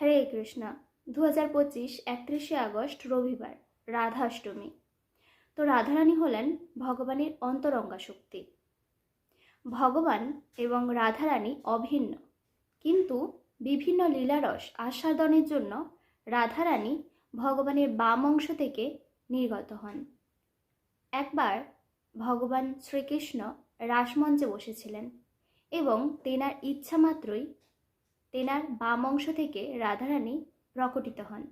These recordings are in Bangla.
হরে কৃষ্ণ। দু হাজার পঁচিশ, একত্রিশে আগস্ট, রবিবার, রাধাষ্টমী। তো রাধারানী হলেন ভগবানের অন্তরঙ্গা শক্তি। ভগবান এবং রাধারানী অভিন্ন। কিন্তু বিভিন্ন লীলারস আস্বাদনের জন্য রাধারানী ভগবানের বাম অংশ থেকে নির্গত হন। একবার ভগবান শ্রীকৃষ্ণ রাসমঞ্চে বসেছিলেন এবং তেনার ইচ্ছা মাত্রই তেনার বাম অংশ থেকে রাধারানী প্রকটিত হন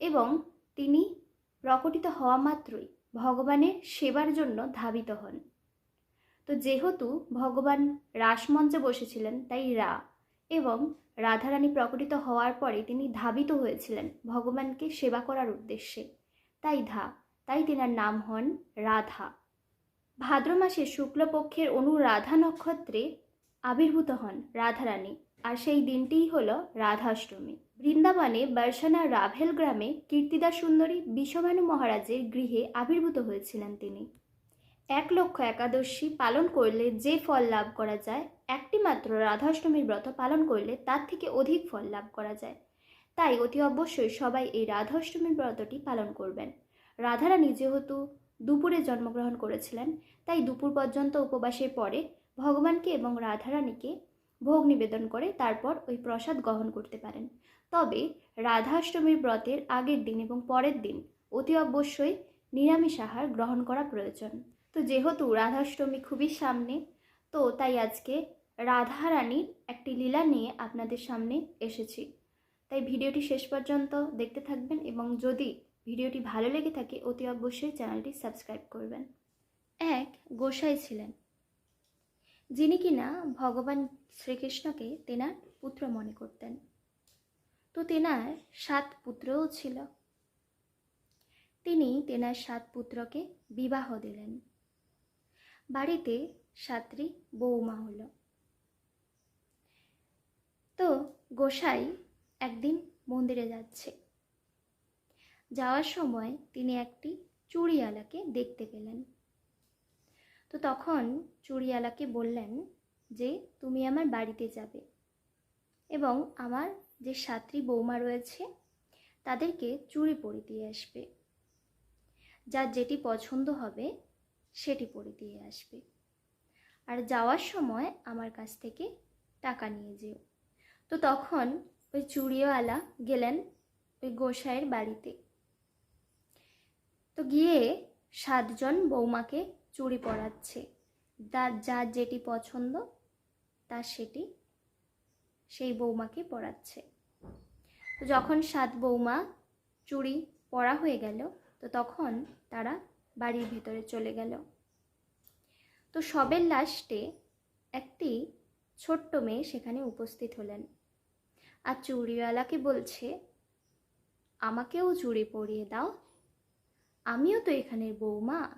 এবং তিনি প্রকটিত হওয়া মাত্রই ভগবানের সেবার জন্য ধাবিত হন। তো যেহেতু ভগবান রাসমঞ্চে বসেছিলেন, তাই রা এবং রাধারানী প্রকটিত হওয়ার পরে তিনি ধাবিত হয়েছিলেন ভগবানকে সেবা করার উদ্দেশ্যে। তাই ধা, তাই তেনার নাম হন রাধা। ভাদ্র মাসে শুক্লপক্ষের অনুরাধা নক্ষত্রে আবির্ভূত হন রাধারানী। আর সেই দিনটিই হল রাধাষ্টমী। বৃন্দাবনে বর্ষানা রাভেল গ্রামে কীর্তিদা সুন্দরী বিশ্বভানু মহারাজের গৃহে আবির্ভূত হয়েছিলেন তিনি। এক লক্ষ একাদশী পালন করলে যে ফল লাভ করা যায়, একটি মাত্র রাধাষ্টমীর ব্রত পালন করলে তার থেকে অধিক ফল লাভ করা যায়। তাই অতি অবশ্যই সবাই এই রাধাষ্টমীর ব্রতটি পালন করবেন। রাধারানী যেহেতু দুপুরে জন্মগ্রহণ করেছিলেন, তাই দুপুর পর্যন্ত উপবাসের পরে ভগবানকে এবং রাধারানীকে ভোগ নিবেদন করে তারপর ওই প্রসাদ গ্রহণ করতে পারেন। তবে রাধাষ্টমীর ব্রতের আগের দিন এবং পরের দিন অতি অবশ্যই নিরামিষ আহার গ্রহণ করা প্রয়োজন। তো যেহেতু রাধাষ্টমী খুবই সামনে, তো তাই আজকে রাধারানীর একটি লীলা নিয়ে আপনাদের সামনে এসেছি। তাই ভিডিওটি শেষ পর্যন্ত দেখতে থাকবেন এবং যদি ভিডিওটি ভালো লেগে থাকে, অতি অবশ্যই চ্যানেলটি সাবস্ক্রাইব করবেন। এক গোসাই ছিলেন, যিনি কিনা ভগবান শ্রীকৃষ্ণকে তেনার পুত্র মনে করতেন। তো তেনার সাত পুত্রও ছিল। তিনি তেনার সাত পুত্রকে বিবাহ দিলেন। বাড়িতে সাতটি বৌমা হল। তো গোসাই একদিন মন্দিরে যাচ্ছে। যাওয়ার সময় তিনি একটি চুড়িওয়ালাকে দেখতে পেলেন। তো তখন চুড়িওয়ালাকে বললেন যে তুমি আমার বাড়িতে যাবে। এবং আমার যে সাতটি বৌমা রয়েছে, তাদেরকে চুড়ি পরে দিয়ে আসবে। যার যেটি পছন্দ হবে, সেটি পরে দিয়ে আসবে। আর যাওয়ার সময় আমার কাছ থেকে টাকা নিয়ে যেও। তো তখন ওই চুড়িওয়ালা গেলেন ওই গোসাইয়ের বাড়িতে। তো গিয়ে সাতজন বৌমাকে চুড়ি পরাচ্ছে। যার যেটি পছন্দ তার সেটি সেই বৌমাকে পরাচ্ছে তো যখন সাত বৌমা চুড়ি পরা হয়ে গেল, তো তখন তারা বাড়ির ভেতরে চলে গেল। তো সবের লাস্টে একটি ছোট্ট মেয়ে সেখানে উপস্থিত হলেন। আর চুড়িওয়ালাকে বলছে, আমাকেও চুড়ি পরিয়ে দাও। আমিও তো এখানের বৌমা।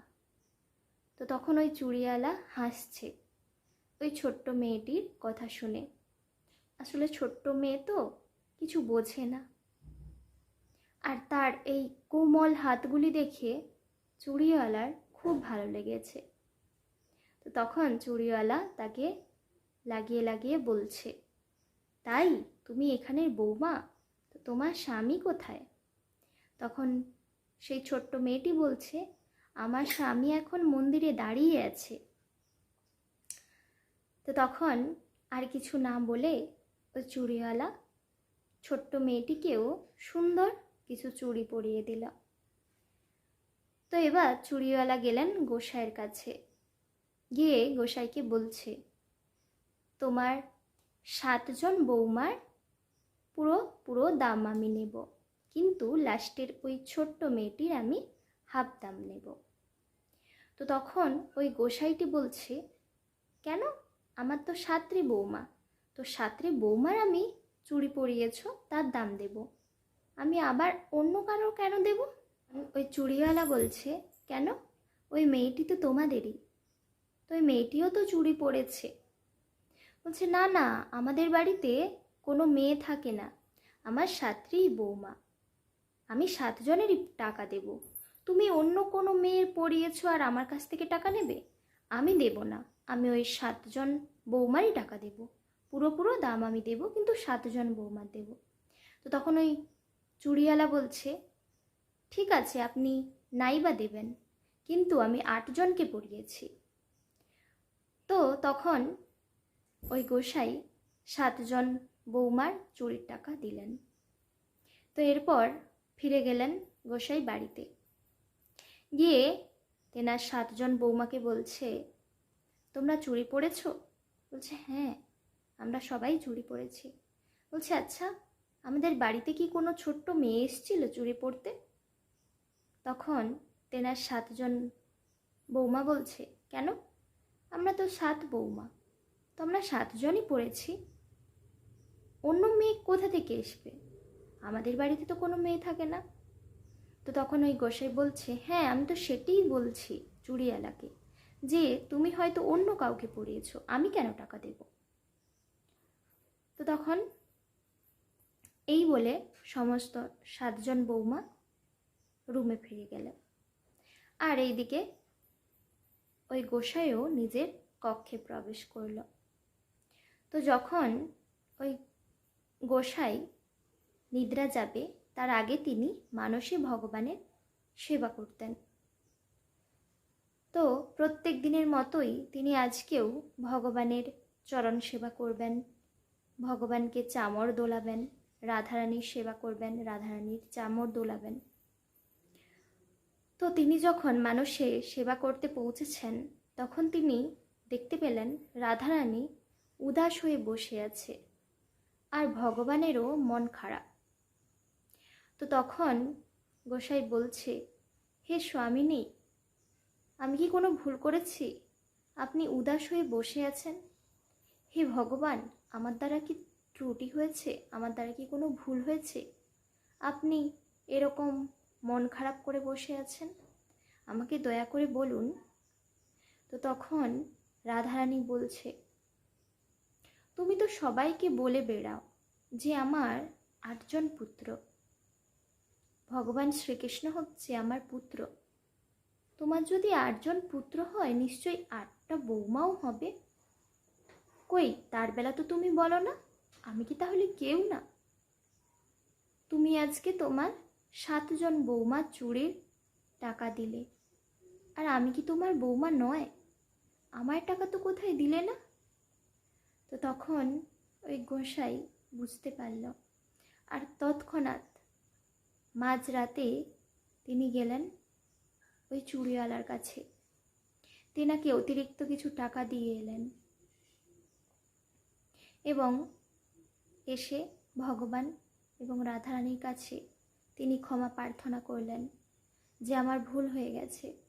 তো তখন ওই চুড়িওয়ালা হাসছে। ওই ছোট্ট মেয়েটির কথা শুনে। আসলে ছোট্ট মেয়ে তো কিছু বোঝে না। আর তার এই কোমল হাতগুলি দেখে চুড়িওয়ালার খুব ভালো লেগেছে। তো তখন চুড়িওয়ালা তাকে লাগিয়ে লাগিয়ে বলছে, তাই তুমি এখানের বৌমা? তো তোমার স্বামী কোথায়? তখন সেই ছোট্ট মেয়েটি বলছে, আমার স্বামী এখন মন্দিরে দাঁড়িয়ে আছে। তো তখন আর কিছু না বলে ওই চুড়িওয়ালা ছোট্ট মেয়েটিকেও সুন্দর কিছু চুড়ি পরিয়ে দিল। তো এবার চুড়িওয়ালা গেলেন গোসাইয়ের কাছে। গিয়ে গোসাইকে বলছে, তোমার সাতজন বৌমার পুরো পুরো দাম আমি নেব, কিন্তু লাস্টের ওই ছোট্ট মেয়েটির আমি হাফ দাম নেব। তো তখন ওই গোসাইটি বলছে, কেন? আমার তো সাতরি বৌমা। তো সাতরি বৌমার আমি চুড়ি পরিয়েছ, তার দাম দেব। আমি আবার অন্য কারও কেন দেব? ওই চুড়িওয়ালা বলছে, কেন? ওই মেয়েটি তো তোমাদেরই। তো ওই মেয়েটিও তো চুড়ি পরেছে বলছে, না না, আমাদের বাড়িতে কোনো মেয়ে থাকে না। আমার সাতটিই বৌমা। আমি সাতজনেরই টাকা দেব। তুমি অন্য কোনো মেয়ের পড়িয়েছো আর আমার কাছ থেকে টাকা নেবে? আমি দেব না। আমি ওই সাতজন বৌমারই টাকা দেব। পুরো পুরো দাম আমি দেব, কিন্তু সাতজন বৌমার দেব। তো তখন ওই চুড়িওয়ালা বলছে, ঠিক আছে, আপনি নাই বা দেবেন, কিন্তু আমি আটজনকে পড়িয়েছি তো তখন ওই গোসাই সাতজন বৌমার চুরির টাকা দিলেন। তো এরপর ফিরে গেলেন গোসাই বাড়িতে। গিয়ে তেনার সাতজন বৌমাকে বলছে তোমরা চুরি পড়েছো? বলছে হ্যাঁ আমরা সবাই চুরি পড়েছি। বলছে আচ্ছা আমাদের বাড়িতে কি কোনো ছোট্ট মেয়ে এসেছিল চুরি পড়তে? তখন তেনার সাতজন বৌমা বলছে, কেন? আমরা তো সাত বৌমা। তো আমরা সাতজনই পড়েছি। অন্য মেয়ে কোথা থেকে আসবে আমাদের বাড়িতে তো কোনো মেয়ে থাকে না। তো তখন ওই গোসাই বলছে হ্যাঁ আমি তো সেটাই বলছি চুড়িয়ালাকে যে তুমি হয়তো অন্য কাউকে পড়িয়েছো, আমি কেন টাকা দেব? তো তখন এই বলে সমস্ত সাতজন বৌমা রুমে ফিরে গেল আর এইদিকে ওই গোসাইও নিজের কক্ষে প্রবেশ করল। তো যখন ওই গোসাই নিদ্রা যাবে, তার আগে তিনি মানসী ভগবানের সেবা করতেন। তো প্রত্যেক দিনের মতোই তিনি আজকেও ভগবানের চরণ সেবা করবেন। ভগবানকে চামর দোলাবেন, রাধারানীর সেবা করবেন, রাধারানীর চামর দোলাবেন। তো তিনি যখন মানুষে সেবা করতে পৌঁছেছেন, তখন তিনি দেখতে পেলেন রাধারানী উদাস হয়ে বসে আছে আর ভগবানেরও মন খারাপ। তো তখন গোসাই বলছে, হে স্বামিনী আমি কি কোনো ভুল করেছি? আপনি উদাস হয়ে বসে আছেন। হে ভগবান, আমার দ্বারা কি ত্রুটি হয়েছে? আমার দ্বারা কি কোনো ভুল হয়েছে? আপনি এরকম মন খারাপ করে বসে আছেন? আমাকে দয়া করে বলুন। তো তখন রাধারানী বলছে, তুমি তো সবাইকে বলে বেড়াও যে আমার আটজন পুত্র। ভগবান শ্রীকৃষ্ণ হচ্ছে আমার পুত্র। তোমার যদি আটজন পুত্র হয়, নিশ্চয়ই আটটা বৌমাও হবে। কই, তার বেলা তো তুমি বলো না। আমি কি তাহলে কেউ না? তুমি আজকে তোমার সাতজন বৌমা চুরির টাকা দিলে। আর আমি কি তোমার বৌমা নয়? আমার টাকা তো কোথায় দিলে না? তো তখন ওই গোসাই বুঝতে পারল। আর তৎক্ষণাৎ মাঝরাতে তিনি গেলেন ওই চুড়িওয়ালার কাছে। তেনাকে অতিরিক্ত কিছু টাকা দিয়ে এলেন। এবং এসে ভগবান এবং রাধারানীর কাছে তিনি ক্ষমা প্রার্থনা করলেন যে আমার ভুল হয়ে গেছে।